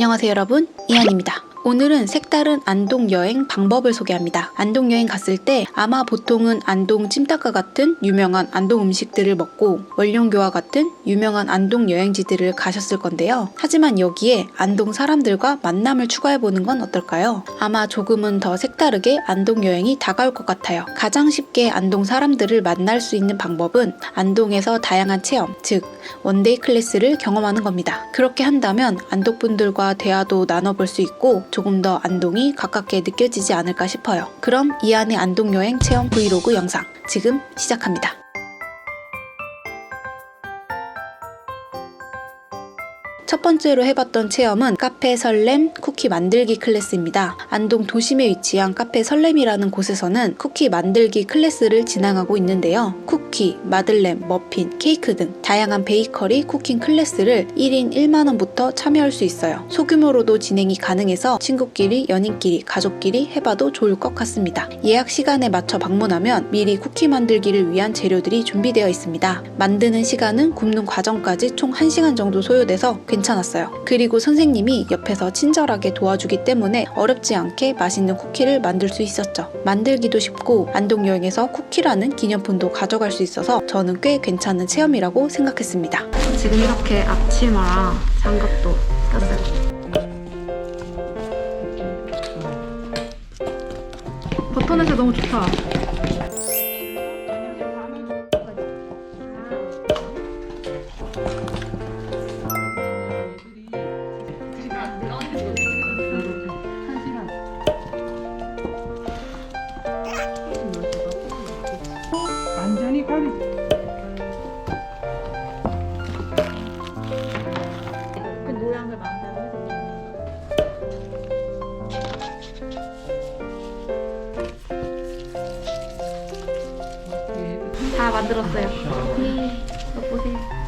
안녕하세요 여러분 이한입니다. 오늘은 색다른 안동 여행 방법을 소개합니다. 안동 여행 갔을 때 아마 보통은 안동 찜닭과 같은 유명한 안동 음식들을 먹고 원룡교와 같은 유명한 안동 여행지들을 가셨을 건데요. 하지만 여기에 안동 사람들과 만남을 추가해보는 건 어떨까요? 아마 조금은 더 색다르게 안동 여행이 다가올 것 같아요. 가장 쉽게 안동 사람들을 만날 수 있는 방법은 안동에서 다양한 체험, 즉 원데이 클래스를 경험하는 겁니다. 그렇게 한다면 안동 분들과 대화도 나눠볼 수 있고 조금 더 안동이 가깝게 느껴지지 않을까 싶어요. 그럼 이안의 안동 여행 체험 브이로그 영상 지금 시작합니다. 번째로 해봤던 체험은 카페 설렘 쿠키 만들기 클래스입니다. 안동 도심에 위치한 카페 설렘이라는 곳에서는 쿠키 만들기 클래스를 진행하고 있는데요. 쿠키, 마들렌, 머핀, 케이크 등 다양한 베이커리 쿠킹 클래스를 1인 1만원부터 참여할 수 있어요. 소규모로도 진행이 가능해서 친구끼리, 연인끼리, 가족끼리 해봐도 좋을 것 같습니다. 예약 시간에 맞춰 방문하면 미리 쿠키 만들기를 위한 재료들이 준비되어 있습니다. 만드는 시간은 굽는 과정까지 총 1시간 정도 소요돼서 괜찮 았어요. 그리고 선생님이 옆에서 친절하게 도와주기 때문에 어렵지 않게 맛있는 쿠키를 만들 수 있었죠. 만들기도 쉽고 안동 여행에서 쿠키라는 기념품도 가져갈 수 있어서 저는 꽤 괜찮은 체험이라고 생각했습니다. 지금 이렇게 앞치마랑 장갑도 꼈어요. 버터 냄새 너무 좋다. 만들었어요. 네, 이거 보세요.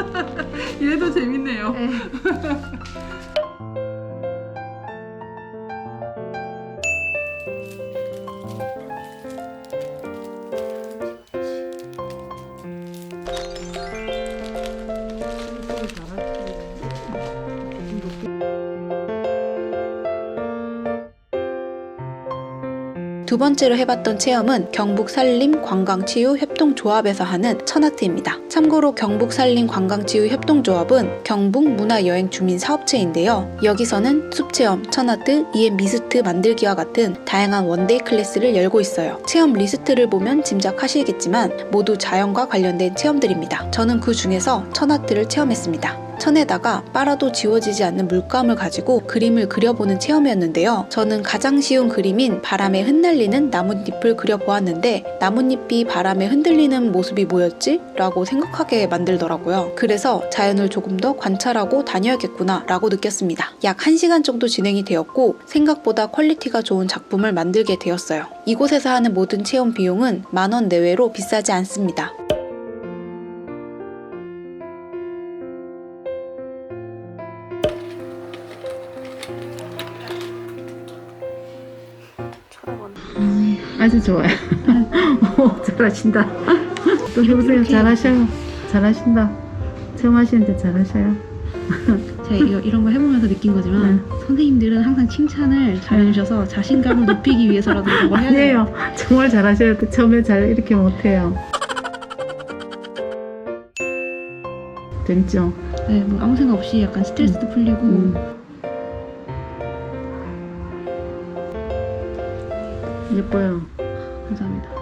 얘도 재밌네요. 네. 두 번째로 해봤던 체험은 경북 산림 관광치유 협동조합에서 하는 천아트입니다. 참고로 경북 산림 관광치유 협동조합은 경북 문화여행 주민 사업체인데요. 여기서는 숲체험, 천아트, EM 미스트 만들기와 같은 다양한 원데이 클래스를 열고 있어요. 체험 리스트를 보면 짐작하시겠지만 모두 자연과 관련된 체험들입니다. 저는 그 중에서 천아트를 체험했습니다. 천에다가 빨아도 지워지지 않는 물감을 가지고 그림을 그려보는 체험이었는데요. 저는 가장 쉬운 그림인 바람에 흩날리는 나뭇잎을 그려보았는데 나뭇잎이 바람에 흔들리는 모습이 뭐였지? 라고 생각하게 만들더라고요. 그래서 자연을 조금 더 관찰하고 다녀야겠구나 라고 느꼈습니다. 약 1시간 정도 진행이 되었고 생각보다 퀄리티가 좋은 작품을 만들게 되었어요. 이곳에서 하는 모든 체험 비용은 만 원 내외로 비싸지 않습니다. 아주 좋아요. 오, 잘하신다. 또 해보세요. 잘하셔요. 잘하신다. 처음 하시는데 잘하셔요. 제가 이거, 이런 거 해보면서 느낀 거지만 선생님들은 항상 칭찬을 잘 해주셔서 자신감을 높이기 위해서라도 이런 걸 해야 돼요. 아니에요. 정말 잘하셔요. 처음에 잘 이렇게 못해요. 됐죠? 네, 뭐 아무 생각 없이 약간 스트레스도 풀리고 음. 예뻐요. 감사합니다.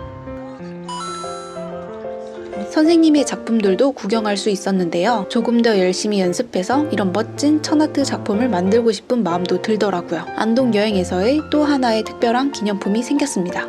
선생님의 작품들도 구경할 수 있었는데요. 조금 더 열심히 연습해서 이런 멋진 천아트 작품을 만들고 싶은 마음도 들더라고요. 안동 여행에서의 또 하나의 특별한 기념품이 생겼습니다.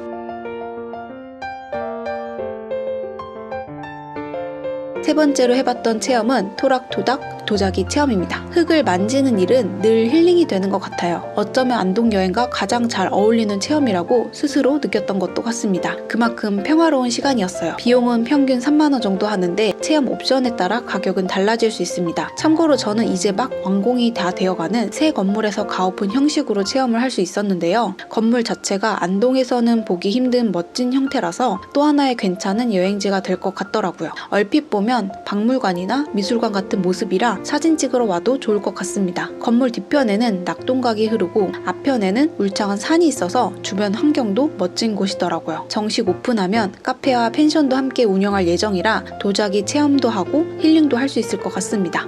세 번째로 해봤던 체험은 토락토닥 도자기 체험입니다. 흙을 만지는 일은 늘 힐링이 되는 것 같아요. 어쩌면 안동 여행과 가장 잘 어울리는 체험이라고 스스로 느꼈던 것도 같습니다. 그만큼 평화로운 시간이었어요. 비용은 평균 3만원 정도 하는데 체험 옵션에 따라 가격은 달라질 수 있습니다. 참고로 저는 이제 막 완공이 다 되어가는 새 건물에서 가오픈 형식으로 체험을 할 수 있었는데요. 건물 자체가 안동에서는 보기 힘든 멋진 형태라서 또 하나의 괜찮은 여행지가 될 것 같더라고요. 얼핏 보면 박물관이나 미술관 같은 모습이라 사진 찍으러 와도 좋을 것 같습니다. 건물 뒤편에는 낙동강이 흐르고 앞편에는 울창한 산이 있어서 주변 환경도 멋진 곳이더라고요. 정식 오픈하면 카페와 펜션도 함께 운영할 예정이라 도자기 체험도 하고 힐링도 할 수 있을 것 같습니다.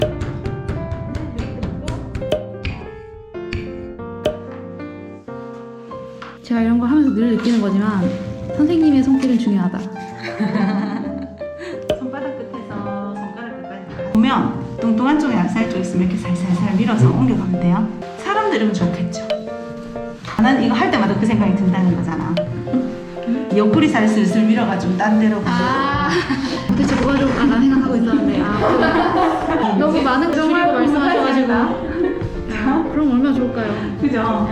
제가 이런 걸 하면서 늘 느끼는 거지만 선생님의 손길은 중요하다. 손바닥 끝에서 손가락 끝까지 보면 뚱뚱한 쪽에 약살 쪽 있으면 이렇게 살살살 밀어서 옮겨가면 돼요. 사람들은 좋겠죠. 나는 이거 할 때마다 그 생각이 든다는 거잖아. 옆구리 살 슬슬 밀어가지고 딴 데로 아, 대체 뭐가 좋을까? 난 생각하고 있었는데. 아, 너무 많은 정말 말씀하셔가지고. 그럼 얼마나 좋을까요? 그죠?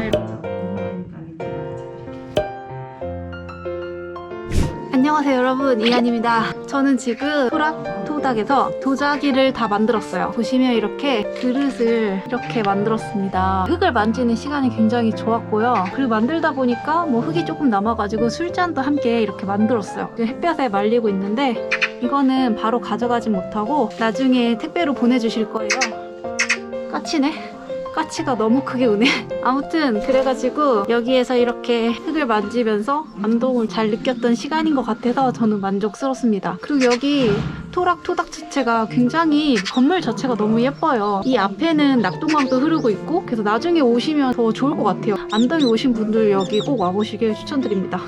안녕하세요 여러분. 이한입니다. 저는 지금 토락 토닥에서 도자기를 다 만들었어요. 보시면 이렇게 그릇을 이렇게 만들었습니다. 흙을 만지는 시간이 굉장히 좋았고요. 그리고 만들다 보니까 뭐 흙이 조금 남아가지고 술잔도 함께 이렇게 만들었어요. 햇볕에 말리고 있는데 이거는 바로 가져가지 못하고 나중에 택배로 보내주실 거예요. 까치네 까치가 너무 크게 우네. 아무튼 그래가지고 여기에서 이렇게 흙을 만지면서 감동을 잘 느꼈던 시간인 것 같아서 저는 만족스럽습니다. 그리고 여기 토락 토닥 자체가 굉장히 건물 자체가 너무 예뻐요. 이 앞에는 낙동강도 흐르고 있고 그래서 나중에 오시면 더 좋을 것 같아요. 안동에 오신 분들 여기 꼭 와보시길 추천드립니다.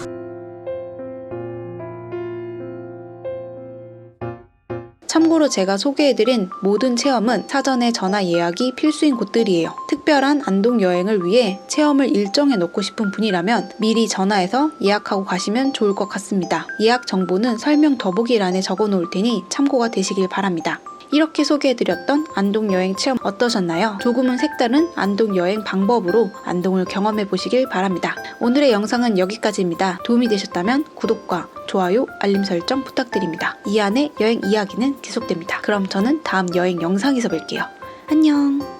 참고로 제가 소개해드린 모든 체험은 사전에 전화 예약이 필수인 곳들이에요. 특별한 안동 여행을 위해 체험을 일정해 놓고 싶은 분이라면 미리 전화해서 예약하고 가시면 좋을 것 같습니다. 예약 정보는 설명 더보기란에 적어 놓을 테니 참고가 되시길 바랍니다. 이렇게 소개해드렸던 안동 여행 체험 어떠셨나요? 조금은 색다른 안동 여행 방법으로 안동을 경험해 보시길 바랍니다. 오늘의 영상은 여기까지입니다. 도움이 되셨다면 구독과 좋아요, 알림 설정 부탁드립니다. 이안의 여행 이야기는 계속됩니다. 그럼 저는 다음 여행 영상에서 뵐게요. 안녕!